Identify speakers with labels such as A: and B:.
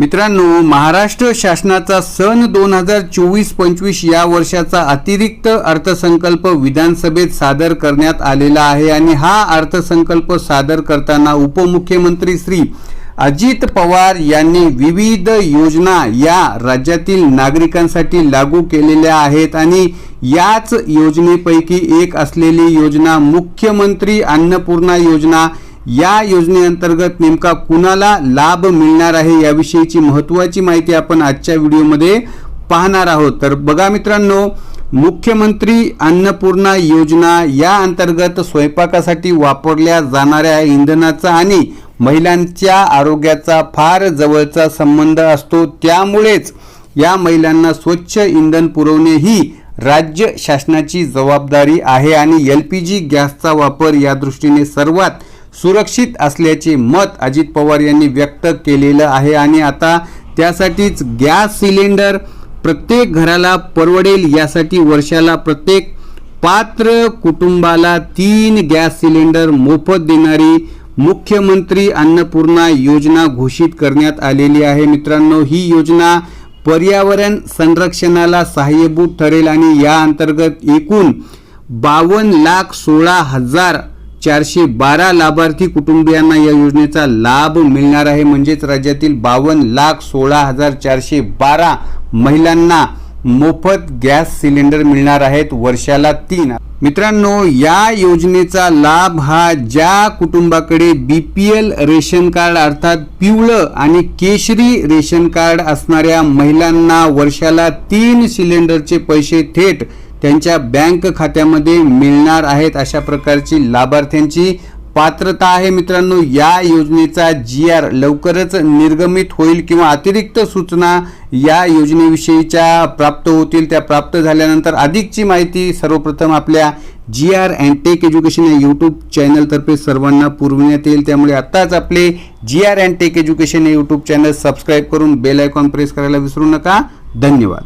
A: मित्रांनो महाराष्ट्र शासनाचा सन दोन हजार चोवीस पंचवीस या वर्षाचा अतिरिक्त अर्थसंकल्प विधानसभेत सादर करण्यात आलेला आहे आणि हा अर्थसंकल्प सादर करताना उपमुख्यमंत्री श्री अजित पवार यांनी विविध योजना या राज्यातील नागरिकांसाठी लागू केलेल्या आहेत आणि याच योजनेपैकी एक असलेली योजना मुख्यमंत्री अन्नपूर्णा योजना या योजनेअंतर्गत नेमका कुणाला लाभ मिळणार आहे याविषयीची महत्त्वाची माहिती आपण आजच्या व्हिडिओमध्ये पाहणार आहोत. तर बघा मित्रांनो मुख्यमंत्री अन्नपूर्णा योजना या अंतर्गत स्वयंपाकासाठी वापरल्या जाणाऱ्या इंधनाचा आणि महिलांच्या आरोग्याचा फार जवळचा संबंध असतो. त्यामुळेच या महिलांना स्वच्छ इंधन पुरवणे ही राज्य शासनाची जबाबदारी आहे आणि एल पी जी गॅसचा वापर या दृष्टीने सर्वात सुरक्षित असल्याचे मत अजित पवार यांनी व्यक्त केलेलं आहे. आणि आता त्यासाठीच गॅस सिलेंडर प्रत्येक घराला परवडेल यासाठी वर्षाला प्रत्येक पात्र कुटुंबाला तीन गॅस सिलेंडर मोफत देणारी मुख्यमंत्री अन्नपूर्णा योजना घोषित करण्यात आलेली आहे. मित्रांनो ही योजना पर्यावरण संरक्षणाला सहाय्यभूत ठरेल आणि या अंतर्गत एकूण बावन्न लाख सोळा हजार चारशे बारा लाभार्थी कुटुंबियांना या योजनेचा लाभ मिळणार आहे. म्हणजेच राज्यातील बावन्न लाख सोळा हजार चारशे बारा महिलांना मोफत गॅस सिलेंडर मिळणार आहेत. वर्षाला तीन. मित्रांनो या योजनेचा लाभ हा ज्या कुटुंबाकडे B P L ration card अर्थात पिवळं आणि केशरी रेशन कार्ड असणाऱ्या महिलांना वर्षाला तीन सिलेंडरचे पैसे थेट त्यांच्या बँक खात्यामध्ये मिळणार आहेत अशा प्रकारची लाभार्थ्यांची पात्रता आहे मित्रांनो. या योजनेचा जी आर लवकरच निर्गमित होईल किंवा अतिरिक्त सूचना या योजनेविषयीच्या प्राप्त होतील. त्या प्राप्त झाल्यानंतर अधिकची माहिती सर्वप्रथम आपल्या G R and tech education या यूट्यूब चॅनलतर्फे सर्वांना पुरविण्यात येईल. त्यामुळे आत्ताच आपले G R and tech education हे यूट्यूब चॅनल सबस्क्राईब करून बेल आयकॉन प्रेस करायला विसरू नका. धन्यवाद.